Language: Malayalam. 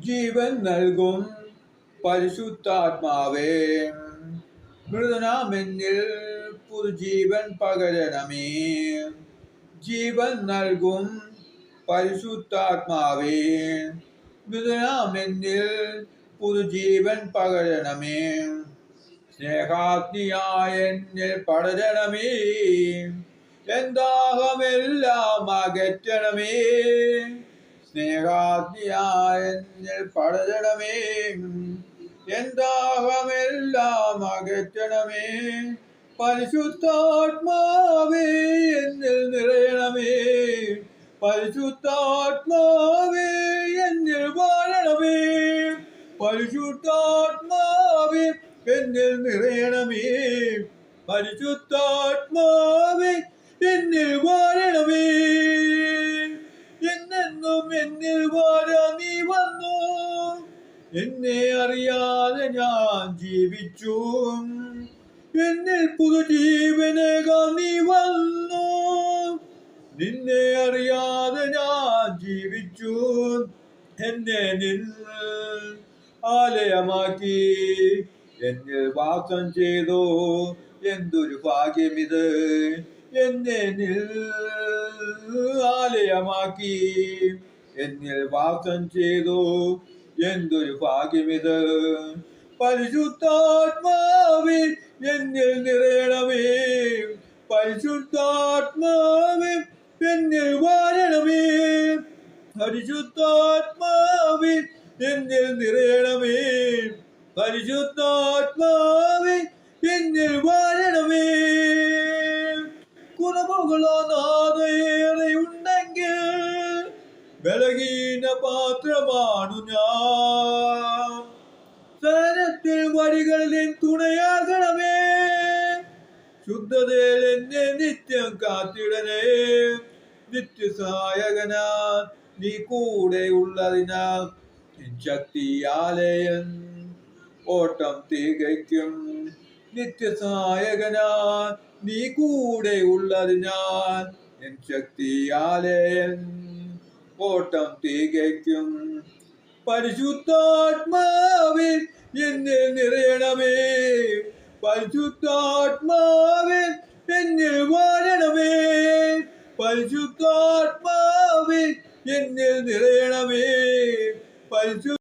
ജീവൻ നൽകും പരിശുദ്ധാത്മാവേ. മൃതനാമെന്നിൽ പുതുജീവൻ പകരണമേ. ജീവൻ നൽകും പരിശുദ്ധാത്മാവേ. മൃതനാമെന്നിൽ പുതുജീവൻ പകരണമേ. സ്നേഹാഗ്നിയായ എന്നിൽ പടരണമേ. എന്താഹമെല്ലാം അകറ്റണമേ. സ്നേഹാഗ്നിയായ എന്നിൽ പടരണമേ. എന്താഹമെല്ലാം അകറ്റണമേ. പരിശുദ്ധാത്മാവേ എന്നിൽ നിറയണമേ. പരിശുദ്ധാത്മാവേ എന്നിൽ വാഴണമേ പരിശുദ്ധാത്മാവേ എന്നിൽ നിറയണമേ. പരിശുദ്ധാത്മാവേ എന്നിൽ വാഴണമേ എന്നെ അറിയാതെ ഞാൻ ജീവിച്ചു. എന്നിൽ പുതുജീവനേകാൻ നീ വന്നു. നിന്നെ അറിയാതെ ഞാൻ ജീവിച്ചു. എന്നെ നിന്ന് ആലയമാക്കി. എന്നിൽ വാസം ചെയ്തു. എന്തൊരു ഭാഗ്യമിത്. എന്നെ നിൽ ആലയമാക്കി. എന്നിൽ വാസം ചെയ്തു. എന്തൊരു ഭാഗ്യമിത്. പരിശുദ്ധാത്മാവേ എന്നിൽ നിറയണമേ. പരിശുദ്ധാത്മാവേ എന്നിൽ വാഴണമേ പരിശുദ്ധാത്മാവേ എന്നിൽ നിറയണമേ. പരിശുദ്ധാത്മാവേ എന്നിൽ വാഴണമേ കുറവുകളോ ഉണ്ടെങ്കിൽ ബലഹീന പാത്രമാണു ഞാൻ. സഹനത്തിൽ വഴികളിൽ തുണയാകണമേ. ശുദ്ധതയിൽ എന്നെ നിത്യം കാത്തിടണേ. നിത്യസഹായകനാ നീ കൂടെ ഉള്ളതിനാൽ ശക്തിയാലയൻ ഓട്ടം തികയ്ക്കും. നിത്യസഹായകനാ നീ കൂടെ ഉള്ളതിനാൽ എൻ ശക്തിയാലയൻ ഓട്ടം തികയ്ക്കും. പരിശുദ്ധാത്മാവിൽ എന്നിൽ നിറയണമേ. പരിശുദ്ധാത്മാവിൽ എന്നിൽ വാഴണമേ പരിശുദ്ധാത്മാവിൽ എന്നിൽ നിറയണമേ. പരിശു